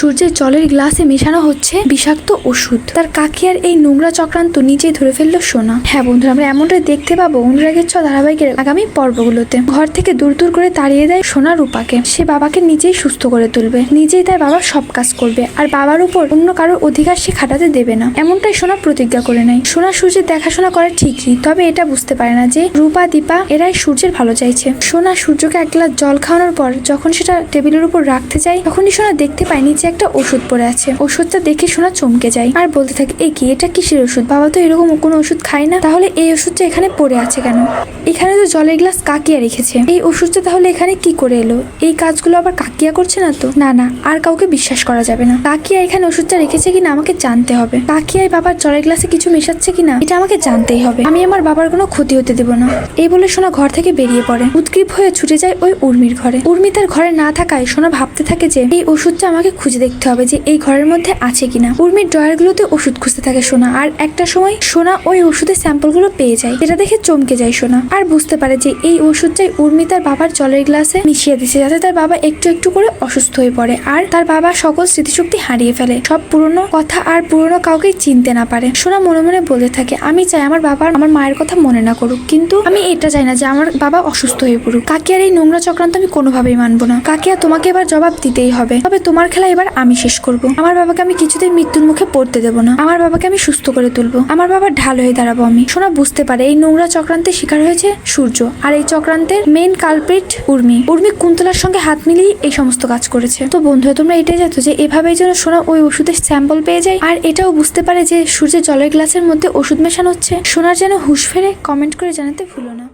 সূর্যের জলের গ্লাসে মেশানো হচ্ছে বিষাক্ত ওষুধ। তার কাকিয়ার এই নোংরা চক্রান্ত নিজেই ধরে ফেলল সোনা। হ্যাঁ বন্ধুরা, আমরা এমনটাই দেখতে পাবো অনুরাগের ছ ধারাবাহিকের আগামী পর্বগুলোতে। ঘর থেকে দূর দূর করে তাড়িয়ে দেয় সোনা রূপাকে। সে বাবাকে নিজেই সুস্থ করে তুলবে। নিজেই তার বাবার সব কাজ করবে। আর বাবার উপর অন্য কারোর অধিকার সে খাটাতে দেবে না। এমনটাই সোনা প্রতিজ্ঞা করে নেয়। সোনা সূর্যের দেখাশোনা করে ঠিকই তবে এটা বুঝতে পারে না যে রূপা, দীপা এরাই সূর্যের ভালো চাইছে। সোনা সূর্যকে এক গ্লাস জল খাওয়ানোর পর যখন সেটা টেবিলের উপর রাখতে যায়, তখনই সোনা দেখতে পায় নিচে একটা ওষুধ পড়ে আছে। ওষুধটা দেখে শোনা চমকে যায়। আর বলতে থাকে এই কি, এটা কিসের ওষুধ? বাবা তো এরকম কোনো ওষুধ খায় না। তাহলে এই ওষুধটা এখানে পড়ে আছে কেন? এখানে তো জলের গ্লাস কাকিয়া রেখেছে। এই ওষুধটা তাহলে এখানে কি করে এলো? এই কাজগুলো আবার কাকিয়া করছে না তো? না না, আর কাউকে বিশ্বাস করা যাবে না। কাকিয়া এখানে ওষুধটা রেখেছে কিনা আমাকে জানতে হবে। কাকিয়ায় বাবার জলের গ্লাসে কিছু মেশাচ্ছে কিনা, এটা আমাকে জানতেই হবে। আমি আমার বাবার কোনো ক্ষতি হতে দেবো না। এই বলে সোনা ঘর থেকে বেরিয়ে পড়ে। উৎগ্রীব হয়ে ছুটে যায় ওই উর্মির ঘরে। উর্মি তার ঘরে না থাকায় সোনা ভাবতে থাকে যে, এই ওষুধটা আমাকে খুঁজে দেখতে হবে যে এই ঘরের মধ্যে আছে কিনা। উর্মির ড্রয়ারগুলোতে ওষুধ খুঁজতে থাকে সোনা, আর একটা সময় সোনা ওই ওষুধের স্যাম্পলগুলো পেয়ে যায়। এটা দেখে চমকে যায় সোনা। আর বুঝতে পারে যে এই ওষুধটাই উর্মি তার বাবার জলের গ্লাসে মিশিয়ে দিচ্ছে যাতে তার বাবা একটু একটু করে অসুস্থ হয়ে পড়ে, আর তার বাবা সকল স্মৃতিশক্তি হারিয়ে ফেলে। সব পুরনো কথা আর পুরনো কাউকে চিনতে না পারে। সোনা মনে মনে বলতে থাকে, আমি চাই আমার বাবার, আমার মায়ের কথা মনে না করুক। কিন্তু আমি এটা চাই না যে আমার বাবা অসুস্থ হয়ে পড়ুক। কাকিয়ার এই নোংরা চক্রান্ত আমি কোনোভাবেই মানবো না। কাকিয়া তোমাকে এবার জবাব দিতেই হবে। তবে তোমার খেলা এবার আমি শেষ করব। আমার বাবাকে আমি কিছুতেই মৃত্যুর মুখে পড়তে দেবো না। আমার বাবাকে আমি সুস্থ করে তুলবো। আমার বাবার ঢাল হয়ে দাঁড়াবো আমি। সোনা বুঝতে পারে এই নোংরা চক্রান্তের শিকার হয়েছে সূর্য আর এই চক্রান্তের মেইন কালপ্রিট উর্মি। উর্মি কুন্তলার সঙ্গে হাত মিলিয়ে এই সমস্ত কাজ করেছে। তো বন্ধুরা, তোমরা এটাই জানো যে এভাবেই যেন সোনা ওই ওষুধের স্যাম্পল পেয়ে যায়? আর এটাও বুঝতে পারে যে সূর্যের জলের গ্লাসের মধ্যে ওষুধ মেশানো হচ্ছে। সোনার যেন হুঁশ ফেরে কমেন্ট করে জানাতে ভুলো না।